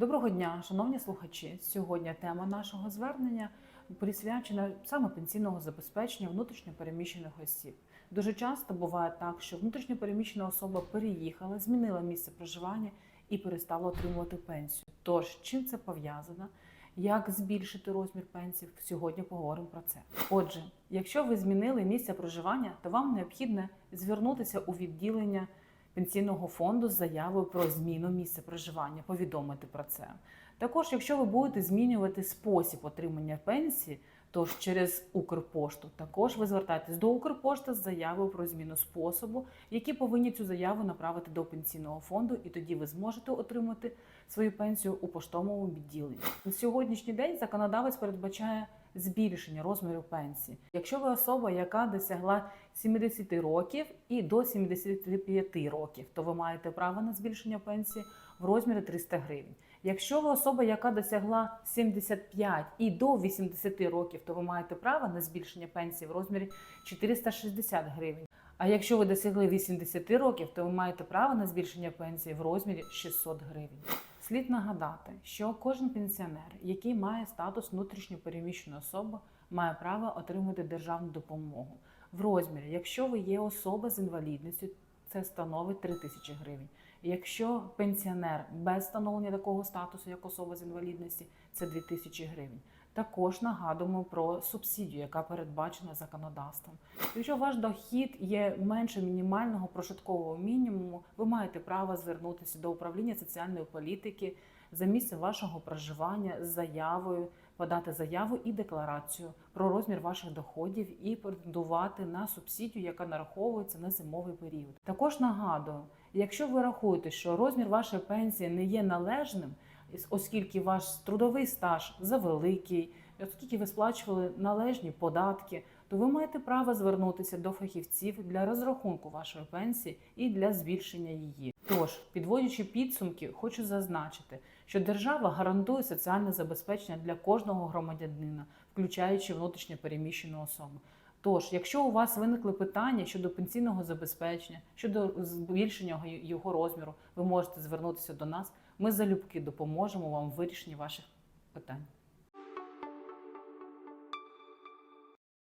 Доброго дня, шановні слухачі. Сьогодні тема нашого звернення присвячена саме пенсійного забезпечення внутрішньо переміщених осіб. Дуже часто буває так, що внутрішньо переміщена особа переїхала, змінила місце проживання і перестала отримувати пенсію. Тож, чим це пов'язано? Як збільшити розмір пенсії? Сьогодні поговоримо про це. Отже, якщо ви змінили місце проживання, то вам необхідно звернутися у відділення пенсійного фонду з заявою про зміну місця проживання, повідомити про це. Також, якщо ви будете змінювати спосіб отримання пенсії, то ж через Укрпошту також ви звертаєтесь до Укрпошти з заявою про зміну способу, які повинні цю заяву направити до пенсійного фонду, і тоді ви зможете отримати свою пенсію у поштовому відділенні. На сьогоднішній день законодавець передбачає збільшення розміру пенсії. Якщо ви особа, яка досягла 70 років і до 75 років, то ви маєте право на збільшення пенсії в розмірі 300 гривень. Якщо ви особа, яка досягла 75 і до 80 років, то ви маєте право на збільшення пенсії в розмірі 460 гривень. А якщо ви досягли 80 років, то ви маєте право на збільшення пенсії в розмірі 600 гривень. Слід нагадати, що кожен пенсіонер, який має статус внутрішньопереміщеної особи, має право отримати державну допомогу. В розмірі, якщо ви є особа з інвалідністю, це становить 3 тисячі гривень. Якщо пенсіонер без встановлення такого статусу, як особа з інвалідності, це 2 тисячі гривень. Також нагадуємо про субсидію, яка передбачена законодавством. Якщо ваш дохід є менше мінімального прожиткового мінімуму, ви маєте право звернутися до управління соціальної політики за місцем вашого проживання з заявою, подати заяву і декларацію про розмір ваших доходів і претендувати на субсидію, яка нараховується на зимовий період. Також нагадую, якщо ви рахуєте, що розмір вашої пенсії не є належним, оскільки ваш трудовий стаж завеликий, оскільки ви сплачували належні податки, то ви маєте право звернутися до фахівців для розрахунку вашої пенсії і для збільшення її. Тож, підводячи підсумки, хочу зазначити, що держава гарантує соціальне забезпечення для кожного громадянина, включаючи внутрішньо переміщену особу. Тож, якщо у вас виникли питання щодо пенсійного забезпечення, щодо збільшення його розміру, ви можете звернутися до нас. Ми залюбки допоможемо вам в вирішенні ваших питань.